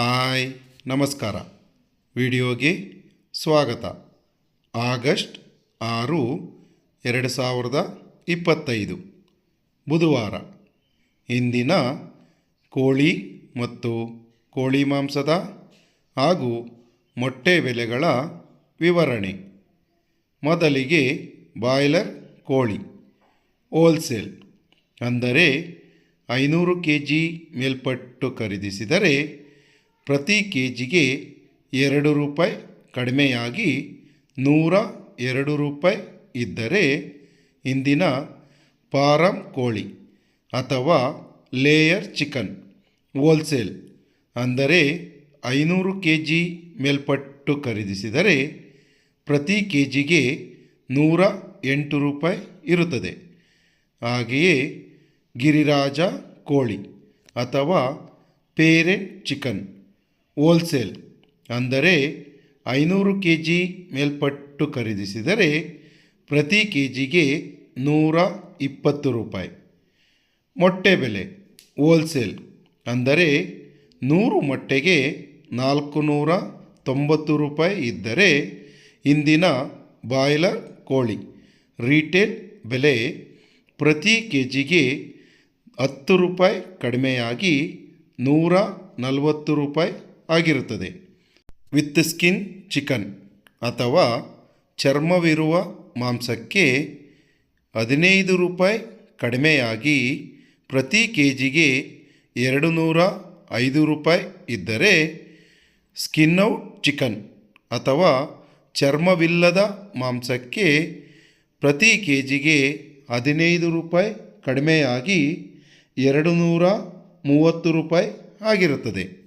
Hi, ನಮಸ್ಕಾರ. ವಿಡಿಯೋಗೆ ಸ್ವಾಗತ. ಆಗಸ್ಟ್ ಆರು, ಎರಡು ಸಾವಿರದ ಇಪ್ಪತ್ತೈದು. ಬುಧವಾರ. ಇಂದಿನ ಕೋಳಿ ಮತ್ತು ಕೋಳಿ ಮಾಂಸದ ಹಾಗೂ ಮೊಟ್ಟೆ ಬೆಲೆಗಳ ವಿವರಣೆ. ಮೊದಲಿಗೆ ಬಾಯ್ಲರ್ ಕೋಳಿ, ಹೋಲ್ಸೇಲ್. ಅಂದರೆ ಐನೂರು ಕೆ ಜಿ ಮೇಲ್ಪಟ್ಟು ಖರೀದಿಸಿದರೆ ಪ್ರತಿ ಕೆ ಜಿಗೆ ಎರಡು ರೂಪಾಯಿ ಕಡಿಮೆಯಾಗಿ ನೂರ ಎರಡು ರೂಪಾಯಿ ಇದ್ದರೆ ಇಂದಿನ ಫಾರಂ ಕೋಳಿ ಅಥವಾ ಲೇಯರ್ ಚಿಕನ್ ಹೋಲ್ಸೇಲ್ ಅಂದರೆ ಐನೂರು ಕೆ ಜಿ ಮೇಲ್ಪಟ್ಟು ಖರೀದಿಸಿದರೆ ಪ್ರತಿ ಕೆ ಜಿಗೆ ನೂರ ಎಂಟು ರೂಪಾಯಿ ಇರುತ್ತದೆ. ಹಾಗೆಯೇ ಗಿರಿರಾಜ ಕೋಳಿ ಅಥವಾ ಪೇರೆಂಟ್ ಚಿಕನ್ ಹೋಲ್ಸೇಲ್ ಅಂದರೆ ಐನೂರು ಕೆ ಜಿ ಮೇಲ್ಪಟ್ಟು ಖರೀದಿಸಿದರೆ ಪ್ರತಿ ಕೆ ಜಿಗೆ ನೂರ ಇಪ್ಪತ್ತು ರೂಪಾಯಿ. ಮೊಟ್ಟೆ ಬೆಲೆ ಹೋಲ್ಸೇಲ್ ಅಂದರೆ ನೂರು ಮೊಟ್ಟೆಗೆ ನಾಲ್ಕು ನೂರ ತೊಂಬತ್ತು ರೂಪಾಯಿ ಇದ್ದರೆ ಇಂದಿನ ಬಾಯ್ಲರ್ ಕೋಳಿ ರೀಟೇಲ್ ಬೆಲೆ ಪ್ರತಿ ಕೆ ಜಿಗೆ ಹತ್ತು ರೂಪಾಯಿ ಕಡಿಮೆಯಾಗಿ ನೂರ ನಲವತ್ತು ರೂಪಾಯಿ ಆಗಿರುತ್ತದೆ. ವಿತ್ ಸ್ಕಿನ್, ಚಿಕನ್ ಅಥವಾ ಚರ್ಮವಿರುವ ಮಾಂಸಕ್ಕೆ ಹದಿನೈದು ರೂಪಾಯಿ ಕಡಿಮೆಯಾಗಿ ಪ್ರತಿ ಕೆ ಜಿಗೆ ಎರಡು ನೂರ ಐದು ರೂಪಾಯಿ ಇದ್ದರೆ ಸ್ಕಿನ್ ಔಟ್ ಚಿಕನ್ ಅಥವಾ ಚರ್ಮವಿಲ್ಲದ ಮಾಂಸಕ್ಕೆ ಪ್ರತಿ ಕೆ ಜಿಗೆ ಹದಿನೈದು ರೂಪಾಯಿ ಕಡಿಮೆಯಾಗಿ ಎರಡು ನೂರ ಮೂವತ್ತು ರೂಪಾಯಿ ಆಗಿರುತ್ತದೆ.